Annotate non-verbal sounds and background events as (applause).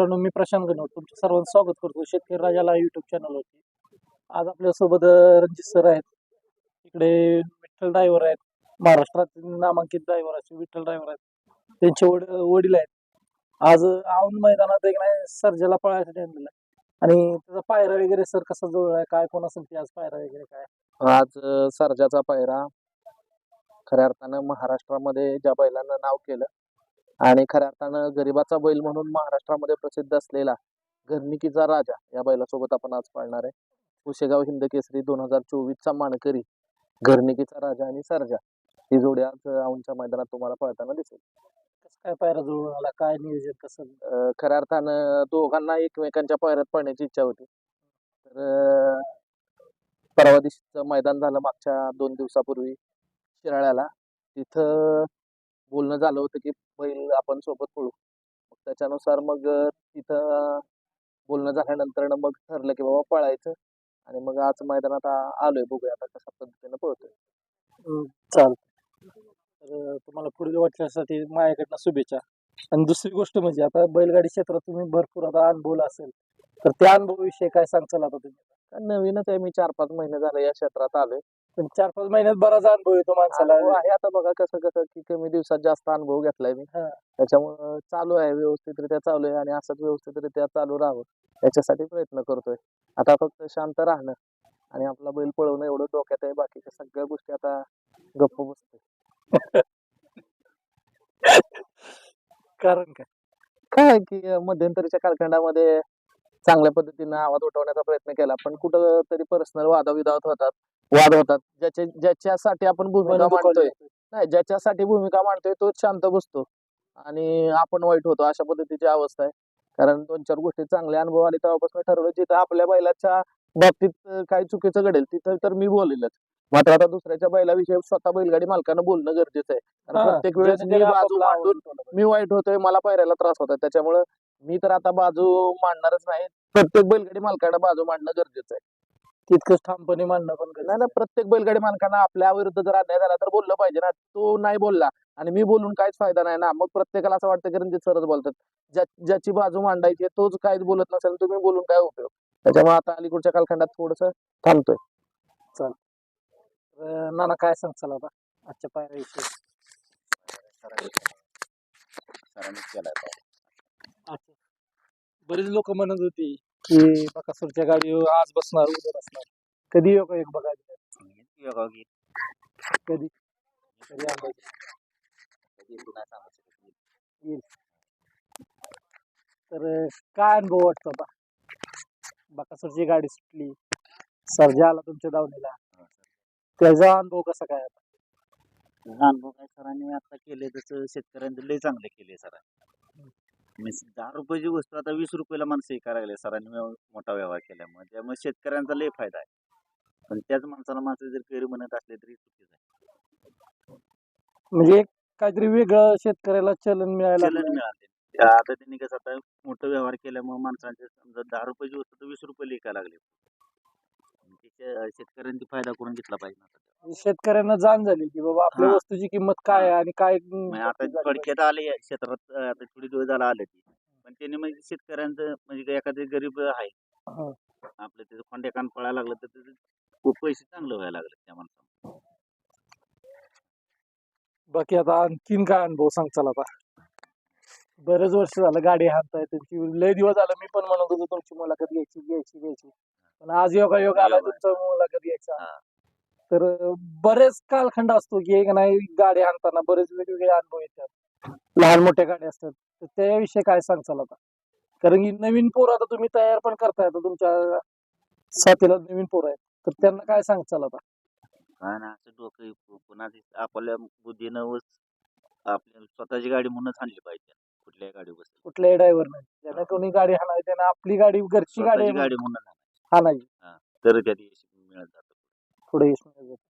मित्रांनो मी प्रशांत गणवत तुमचं सर्वांचं स्वागत करतो शेतकरी राजाला युट्यूब चॅनलवरती आज आपल्यासोबत रणजित सर आहेत. इकडे विठ्ठल ड्रायव्हर आहेत. महाराष्ट्रातील नामांकित ड्रायव्हर असे विठ्ठल ड्रायव्हर आहेत. त्यांचे वड वडील आहेत. आज औंध मैदानात एक नाही सर्जाला पळायसाठी आणलेला आणि त्याचा पायरा वगैरे सर कसा जवळ आहे? काय कोण असेल ते आज पायरा वगैरे काय? आज अ, सर्जाचा पायरा खऱ्या अर्थानं महाराष्ट्रामध्ये ज्या बैलांना नाव केलं आणि खऱ्या अर्थानं गरिबाचा बैल म्हणून महाराष्ट्रामध्ये प्रसिद्ध असलेला घरनिकीचा राजा या बैलासोबत आपण आज पाळणार आहे. कुशेगाव हिंद केसरी दोन हजार चोवीसचा मानकरी घरनिकीचा राजा आणि सर्जा. ही जोडी आज अ, औंधच्या मैदानात तुम्हाला पळताना दिसेल. काय पायरा जुळून आला? काय नियोजन कसं? खऱ्या अर्थानं दोघांना एकमेकांच्या पायऱ्यात पळण्याची इच्छा होती. तर परवा दिवशीचं मैदान झालं मागच्या दोन दिवसापूर्वी शिराळ्याला. तिथं बोलणं झालं होतं की बैल आपण सोबत पळू. मग त्याच्यानुसार मग तिथं बोलणं झाल्यानंतर मग ठरलं की बाबा पळायचं आणि मग आज मैदानात आलोय बघूया आता कशा पद्धतीनं पळतोय. चालतं तर तुम्हाला पुढील वाटण्यासाठी माझ्याकडनं शुभेच्छा. आणि दुसरी गोष्ट म्हणजे आता बैलगाडी क्षेत्रात तुम्ही भरपूर आता अनुभवला असेल तर त्या अनुभवाविषयी काय सांगचाल आता तुम्ही? नवीनच आहे. मी चार पाच महिने झाले या क्षेत्रात आलोय. पण चार पाच महिन्यात बराच अनुभव येतो माणसाला. अनुभव आहे. आता बघा कसं कसं की कमी दिवसात जास्त अनुभव घेतलाय मी. हा. त्याच्यामुळं चालू आहे व्यवस्थितरित्या चालू आहे आणि असंच व्यवस्थितरित्या चालू राहावं याच्यासाठी प्रयत्न करतोय. आता फक्त शांत राहणं आणि आपला बैल पळवणं एवढं डोक्यात आहे. बाकीच्या सगळ्या गोष्टी आता गप्प बसतोय. (laughs) कारण काय? काय की मध्यंतरीच्या कालखंडामध्ये चांगल्या पद्धतीनं आवाज उठवण्याचा प्रयत्न केला. पण कुठं तरी पर्सनल वादाविवाद होतात वाद होतात. ज्याच्या ज्याच्यासाठी आपण भूमिका मांडतोय. नाही ज्याच्यासाठी भूमिका मांडतोय तोच शांत बसतो. आणि आपण वाईट होतो अशा पद्धतीची अवस्था आहे. कारण दोन चार गोष्टी चांगले अनुभव आले तेव्हापासून ठरवलं जिथं आपल्या बैलाच्या बाबतीत काही चुकीचं घडेल तिथं तर मी बोलेलच. मात्र आता दुसऱ्याच्या बैलाविषयी स्वतः बैलगाडी मालकानं बोलणं गरजेचं आहे. कारण हा, प्रत्येक वेळेस मी बाजू मांडून. मी वाईट होतोय मला पायऱ्याला त्रास होतोय. त्याच्यामुळं मी तर आता बाजू मांडणारच नाही. प्रत्येक बैलगाडी मालकानं बाजू मांडणं गरजेचं आहे. तितकंच ठामपणे मांडणं पण नाही ना प्रत्येक बैलगाडी मालकांना आपल्या विरुद्ध जर अन्याय झाला तर बोललं पाहिजे ना. तो नाही बोलला आणि मी बोलून काहीच फायदा नाही ना. मग प्रत्येकाला असं वाटतं की रणजित सरच बोलतात. ज्या ज्याची बाजू मांडायची आहे तोच काहीच बोलत नसेल तुम्ही बोलून काय उपयोग? त्याच्यामुळे आता अलीकडच्या कालखंडात थोडस थांबतोय. तर, नाना काय सांगचाल आता? आजच्या पायऱ्याविषयी. अच्छा. बरेच लोक म्हणत होती की बकासूरच्या गाडीवर आज बसणार उद्या बसणार. कधी योग एक बघायला कधी? कधी अंदाज तर काय अनुभव वाटतो आता? बकासूरची गाडी सुटली. सर्जा आला तुमच्या दावणीला त्याचा अनुभव कसा काय आता? अनुभव काय सरांनी आता केले तसं शेतकऱ्यांचं लय चांगले केले सरांनी. मी दहा रुपयाची वस्तू आता वीस रुपयाला माणसं विकायला लागले सरांनी व्यव- मोठा व्यवहार केल्यामुळे. त्यामुळे शेतकऱ्यांचा लय फायदा आहे. पण त्याच माणसाला माणसं जर फेरी म्हणत असले तरी चुकीचं आहे. म्हणजे एक काहीतरी वेगळं शेतकऱ्याला चलन मिळायला चलन. मिळाले. त्या आता त्यांनी कसं आता मोठं व्यवहार केल्यामुळे माणसांचे समजा दहा रुपयाची वस्तू तर वीस रुपयाला विकायला लागले. शेतकऱ्यांनी फायदा करून घेतला पाहिजे म्हणजे शेतकऱ्यांना जाण झाली की बाबा आपल्या हा. वस्तूची किंमत काय आहे आणि काय आता थोडक्यात आले या क्षेत्रात अं, आता थोडी दिवस झाला आले ती पण त्यांनी म्हणजे शेतकऱ्यांचं म्हणजे एखादे गरीब आहे. हा. आपलं त्याचं खोंड्या कान पळायला लागलं तर त्याचे खूप पैसे चांगलं व्हायला लागले त्या माणसाला. बाकी आता आणखीन काय अनुभव सांगचाल आता बरेच वर्ष झालं गाडी हाणताय त्यांची लय दिवस झालं मी पण म्हणत होतो तुमची मुलाखत घ्यायची घ्यायची घ्यायची. आज योगा योग आला योग. तुमचा मुलाखत घ्यायचा हा. तर बरेच कालखंड असतो की एक नाही गाडी हाणताना बरेच वेगवेगळे अनुभव येतात. लहान मोठ्या गाड्या असतात. तर त्याविषयी काय सांगचाल आता? कारण की नवीन पोरं आता तुम्ही तयार पण करताय आता तुमच्या साथीला नवीन पोरं आहेत. तर त्यांना काय सांगचाल आता? काय ना असं डोकं पुन्हा आपल्या बुद्धीनं व आपल्या स्वतःची गाडी म्हणूनच आणली पाहिजे. कुठल्याही गाडी कुठल्याही ड्रायव्हर नाही ज्यांना कोणी गाडी हाणावी त्यांना आपली गाडी घरची गाडी स्वतःची गाडी म्हणून आणायची. हाणायची तर त्यात यश मिळत जातं पुढे यश मिळत जातं.